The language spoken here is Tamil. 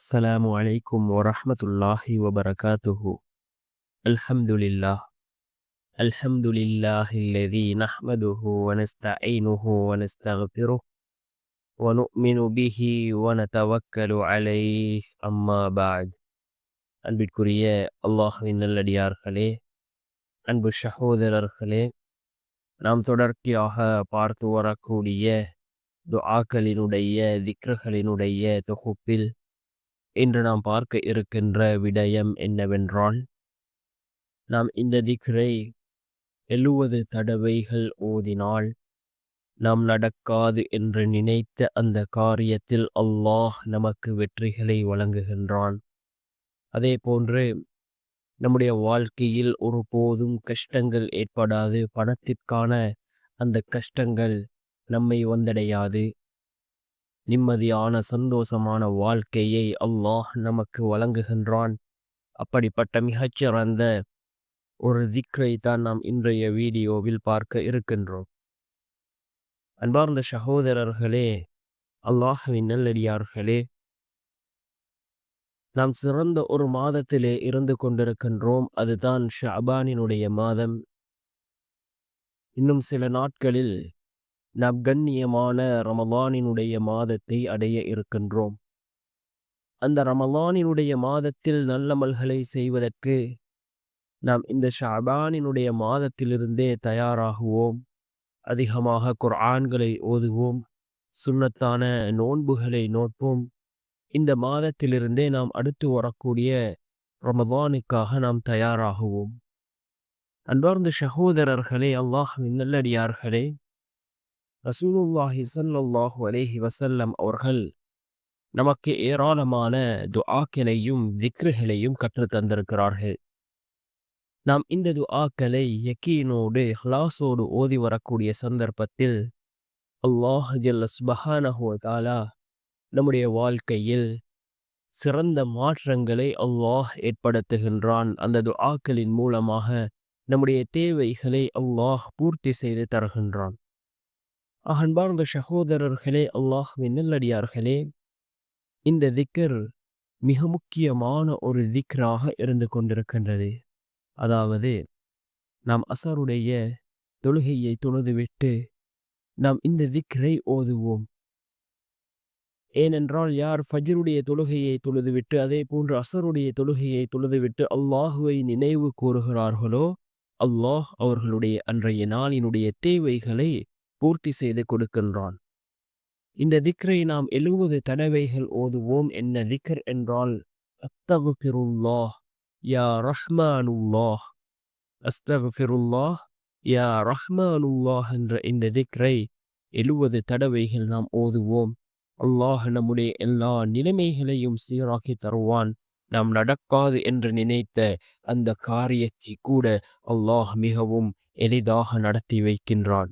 السلام عليكم ورحمة الله وبركاته الحمد لله الحمد لله الذي نحمده ونستعينه ونستغفره ونؤمن به ونتوكل عليه أما بعد அன்பிற்குரிய அல்லாஹுவின் நல்லடியார்களே அன்பு சகோதரர்களே நாம் தொடர்ச்சியாக பார்த்து வரக்கூடிய துஆக்களினுடைய திக்ருகளினுடைய தொகுப்பில் இன்று நாம் பார்க்க இருக்கின்ற விடயம் என்னவென்றால் நாம் இந்த திக்ரை எழுவது தடவைகள் ஓதினால் நாம் நடக்காது என்று நினைத்த அந்த காரியத்தில் அல்லாஹ் நமக்கு வெற்றிகளை வழங்குகின்றான். அதே போன்று நம்முடைய வாழ்க்கையில் ஒருபோதும் கஷ்டங்கள் ஏற்படாது பணத்திற்கான அந்த கஷ்டங்கள் நம்மை வந்தடையாது. நிம்மதியான சந்தோஷமான வாழ்க்கையை அல்லாஹ் நமக்கு வழங்குகின்றான். அப்படிப்பட்ட மிகச்சிறந்த ஒரு திக்ரை தான் நாம் இன்றைய வீடியோவில் பார்க்க இருக்கின்றோம். அன்பார்ந்த சகோதரர்களே அல்லாஹுவின் நல்லடியார்களே நாம் சிறந்த ஒரு மாதத்திலே இருந்து கொண்டிருக்கின்றோம். அதுதான் ஷாபானினுடைய மாதம். இன்னும் சில நாட்களில் நாம் கண்ணியமான ரமலானினுடைய மாதத்தை அடைய இருக்கின்றோம். அந்த ரமலானினுடைய மாதத்தில் நல்லமல்களை செய்வதற்கு நாம் இந்த ஷாபானினுடைய மாதத்திலிருந்தே தயாராகுவோம். அதிகமாக குர்ஆன்களை ஓதுவோம். சுண்ணத்தான நோன்புகளை நோட்போம் இந்த மாதத்திலிருந்தே நாம் அடுத்து வரக்கூடிய ரமதானுக்காக நாம் தயாராகுவோம். அன்பார்ந்த சகோதரர்களே அல்லாஹ் நல்லடியார்களே ரசூலுல்லாஹி சல்லாஹூ அலேஹி வசல்லம் அவர்கள் நமக்கு ஏராளமான துஆக்களையும் திக்ருகளையும் கற்றுத்தந்திருக்கிறார்கள் நாம் இந்த துஆக்களை யக்கீனோடு ஹலாசோடு ஓதி வரக்கூடிய சந்தர்ப்பத்தில் அல்லாஹ் ஜல்ல தாலா நம்முடைய வாழ்க்கையில் சிறந்த மாற்றங்களை அல்லாஹ் ஏற்படுத்துகின்றான். அந்த துஆக்களின் மூலமாக நம்முடைய தேவைகளை அல்லாஹ் பூர்த்தி செய்து தருகின்றான். அன்பார்ந்த சகோதரர்களே அல்லாஹ்வின் நல்லடியார்களே இந்த திக்கர் மிக முக்கியமான ஒரு திக்ராக இருந்து கொண்டிருக்கின்றது. அதாவது நாம் அசருடைய தொழுகையை தொழுதுவிட்டு நாம் இந்த திக்ரை ஓதுவோம். ஏனென்றால் யார் ஃபஜருடைய தொழுகையை தொழுதுவிட்டு அதே போன்று அசருடைய தொழுகையை தொழுதுவிட்டு அல்லாஹுவை நினைவு கூறுகிறார்களோ அல்லாஹ் அவர்களுடைய அன்றைய நாளினுடைய தேவைகளை பூர்த்தி செய்து கொடுக்கின்றான். இந்த திக்ரை நாம் எழுபது தடவைகள் ஓதுவோம். என்ன திக்ர் என்றால் அஸ்தகுஃபிருல்லாஹ் யா ரஹ்மானுல்லாஹ். அஸ்தகுஃபிருல்லாஹ் யா ரஹ்மானுல்லாஹ் என்ற இந்த திக்ரை எழுபது தடவைகள் நாம் ஓதுவோம். அல்லாஹ் நம்முடைய எல்லா நிலைமைகளையும் சீராக்கி தருவான். நாம் நடக்காது என்று நினைத்த அந்த காரியத்தை கூட அல்லாஹ் மிகவும் எளிதாக நடத்தி வைக்கின்றான்.